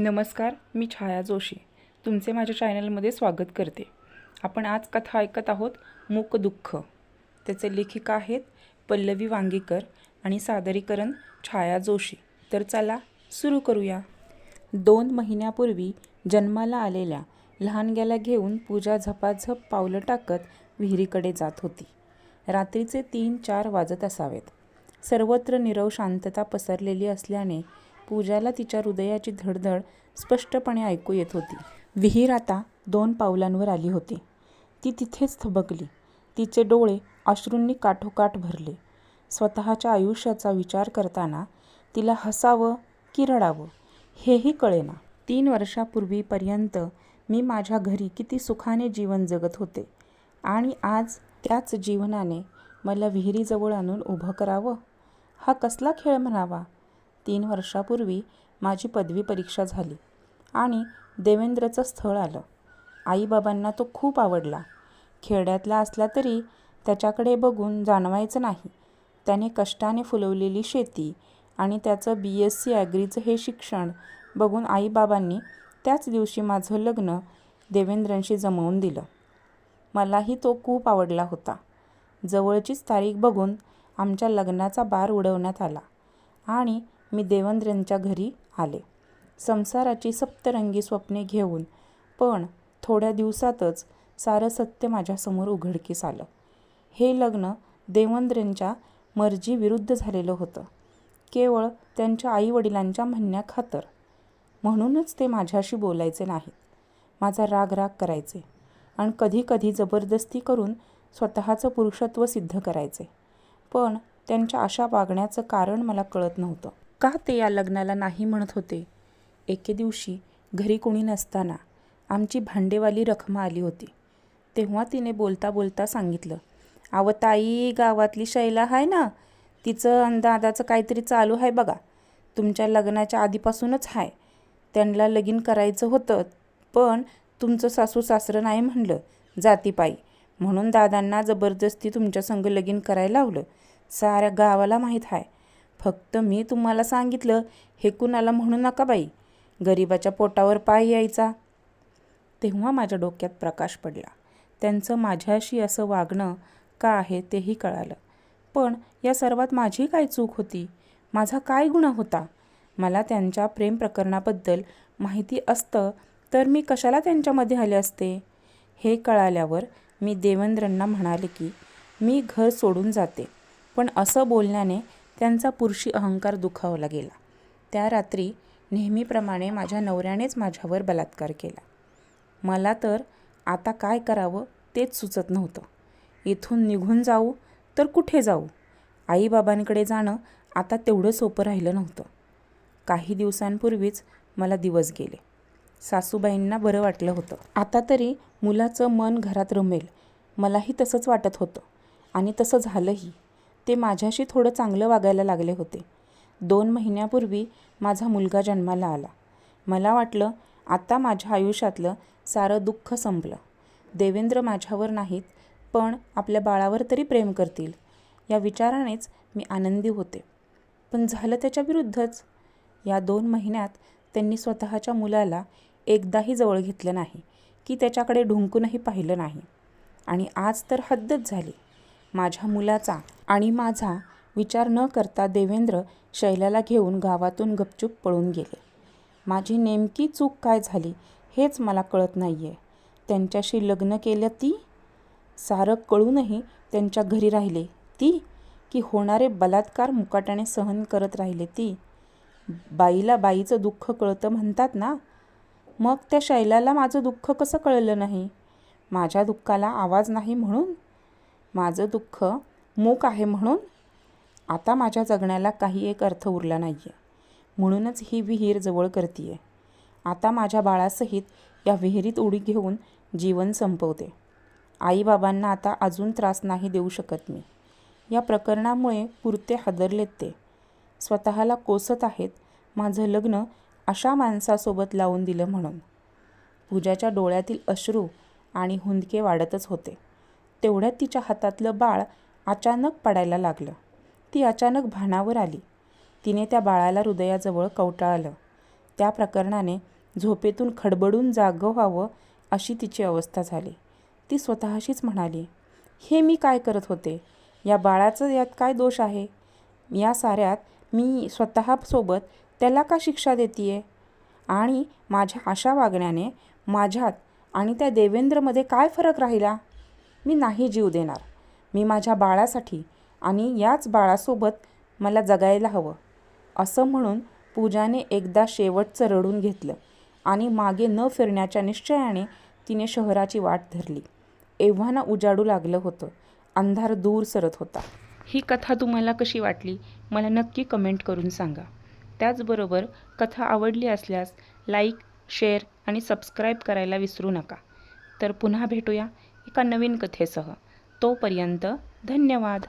नमस्कार मी छाया जोशी. तुमचे माझ्या चॅनलमध्ये स्वागत करते. आपण आज कथा ऐकत आहोत मूक दुःख. त्याचे लेखिका आहेत पल्लवी वांगीकर आणि सादरीकरण छाया जोशी. तर चला सुरू करूया. दोन महिन्यापूर्वी जन्माला आलेल्या लहानग्याला घेऊन पूजा झपाझप पावलं टाकत विहिरीकडे जात होती. रात्रीचे तीन चार वाजत असावेत. सर्वत्र निरव शांतता पसरलेली असल्याने पूजाला तिच्या हृदयाची धडधड स्पष्टपणे ऐकू येत होती. विहीर आता दोन पावलांवर आली होती. ती तिथेच थबकली. तिचे डोळे अश्रूंनी काठोकाठ भरले. स्वतःच्या आयुष्याचा विचार करताना तिला हसावं की रडावं हेही कळेना. तीन वर्षापूर्वीपर्यंत मी माझ्या घरी किती सुखाने जीवन जगत होते आणि आज त्याच जीवनाने मला विहिरीजवळ आणून उभं करावं? हा कसला खेळ म्हणावा? तीन वर्षापूर्वी माझी पदवी परीक्षा झाली आणि देवेंद्रचं स्थळ आलं. आईबाबांना तो खूप आवडला. खेड्यातला असला तरी त्याच्याकडे बघून जाणवायचं नाही. त्याने कष्टाने फुलवलेली शेती आणि त्याचं बी एस सी ॲग्रीचं हे शिक्षण बघून आईबाबांनी त्याच दिवशी माझं लग्न देवेंद्रांशी जमवून दिलं. मलाही तो खूप आवडला होता. जवळचीच तारीख बघून आमच्या लग्नाचा बार उडवण्यात आला आणि मी देवेंद्रांच्या घरी आले. संसाराची सप्तरंगी स्वप्ने घेऊन पण थोड्या दिवसातच सारं सत्य माझ्यासमोर उघडकीस आलं. हे लग्न देवेंद्रांच्या मर्जीविरुद्ध झालेलं होतं. केवळ त्यांच्या आईवडिलांच्या म्हणण्याखातर. म्हणूनच ते माझ्याशी बोलायचे नाहीत. माझा राग राग करायचे आणि कधीकधी जबरदस्ती करून स्वतःचं पुरुषत्व सिद्ध करायचे. पण त्यांच्या अशा वागण्याचं कारण मला कळत नव्हतं. का ते या लग्नाला नाही म्हणत होते? एके दिवशी घरी कोणी नसताना आमची भांडेवाली रखमा आली होती. तेव्हा तिने बोलता बोलता सांगितलं अव ताई गावातली शैला आहे ना? तिचं दादाचं काहीतरी चालू आहे बघा. तुमच्या लग्नाच्या आधीपासूनच आहे त्यांना लगीन करायचं होतं पण तुमचं सासू सासरं नाही म्हणलं जातीपायी. म्हणून दादांना जबरदस्ती तुमच्या संग लगीन करायला लावलं. साऱ्या गावाला माहीत आहे फक्त मी तुम्हाला सांगितलं हे कुणाला म्हणू नका बाई. गरिबाच्या पोटावर पाय यायचा. तेव्हा माझ्या डोक्यात प्रकाश पडला. त्यांचं माझ्याशी असं वागणं का आहे तेही कळालं. पण या सर्वात माझी काय चूक होती? माझा काय गुन्हा होता? मला त्यांच्या प्रेम प्रकरणाबद्दल माहिती असतं तर मी कशाला त्यांच्यामध्ये आले असते? हे कळाल्यावर मी देवेंद्रांना म्हणाले की मी घर सोडून जाते. पण असं बोलण्याने त्यांचा पुरुषी अहंकार दुखावला गेला. त्या रात्री नेहमीप्रमाणे माझ्या नवऱ्यानेच माझ्यावर बलात्कार केला. मला तर आता काय करावं तेच सुचत नव्हतं. इथून निघून जाऊ तर कुठे जाऊ? आईबाबांकडे जाणं आता तेवढं सोपं राहिलं नव्हतं. काही दिवसांपूर्वीच मला दिवस गेले. सासूबाईंना बरं वाटलं होतं. आता तरी मुलाचं मन घरात रमेल. मलाही तसंच वाटत होतं आणि तसं झालंही. ते माझ्याशी थोडं चांगलं वागायला लागले होते. दोन महिन्यापूर्वी माझा मुलगा जन्माला आला. मला वाटलं आता माझ्या आयुष्यातलं सारं दुःख संपलं. देवेंद्र माझ्यावर नाहीत पण आपल्या बाळावर तरी प्रेम करतील. या विचारानेच मी आनंदी होते. पण झालं त्याच्या विरुद्धच. या दोन महिन्यात त्यांनी स्वतःच्या मुलाला एकदाही जवळ घेतलं नाही की त्याच्याकडे ढुंकूनही पाहिलं नाही. आणि आज तर हद्दच झाली. माझ्या मुलाचा आणि माझा विचार न करता देवेंद्र शैलाला घेऊन गावातून गपचूप पळून गेले. माझी नेमकी चूक काय झाली हेच मला कळत नाही आहे त्यांच्याशी लग्न केलं ती? सारं कळूनही त्यांच्या घरी राहिले ती? की होणारे बलात्कार मुकाट्याने सहन करत राहिले ती? बाईला बाईचं दुःख कळतं म्हणतात ना? मग त्या शैलाला माझं दुःख कसं कळलं नाही? माझ्या दुःखाला आवाज नाही म्हणून? माझं दुःख मूक आहे म्हणून आता माझ्या जगण्याला काही एक अर्थ उरला नाही आहे म्हणूनच ही विहीर जवळ करतीये. आहे आता माझ्या बाळासहित या विहिरीत उडी घेऊन जीवन संपवते. आईबाबांना आता अजून त्रास नाही देऊ शकत मी. या प्रकरणामुळे पुरते हादरलेत ते. स्वतःला कोसत आहेत माझं लग्न अशा माणसासोबत लावून दिलं म्हणून. पूजाच्या डोळ्यातील अश्रू आणि हुंदके वाढतच होते. तेवढ्यात तिच्या हातातलं बाळ अचानक पडायला लागलं. ती अचानक भानावर आली. तिने त्या बाळाला हृदयाजवळ कवटाळलं. त्या प्रकरणाने झोपेतून खडबडून जागं व्हावं अशी तिची अवस्था झाली. ती स्वतःशीच म्हणाली हे मी काय करत होते? या बाळाचं यात काय दोष आहे? या साऱ्यात मी स्वतःसोबत त्याला का शिक्षा देते आणि माझ्या अशा वागण्याने माझ्यात आणि त्या देवेंद्रमध्ये काय फरक राहिला? मी नाही जीव देणार. मी माझ्या बाळासाठी आणि याच बाळासोबत मला जगायला हवं. असं म्हणून पूजाने एकदा शेवटचं रडून घेतलं आणि मागे न फिरण्याच्या निश्चयाने तिने शहराची वाट धरली. एव्हाना उजाडू लागलं होतं. अंधार दूर सरत होता. ही कथा तुम्हाला कशी वाटली? मला नक्की कमेंट करून सांगा. त्याचबरोबर कथा आवडली असल्यास लाईक शेअर आणि सबस्क्राईब करायला विसरू नका. तर पुन्हा भेटूया. एका नवीन कथेसह. तोपर्यंत धन्यवाद.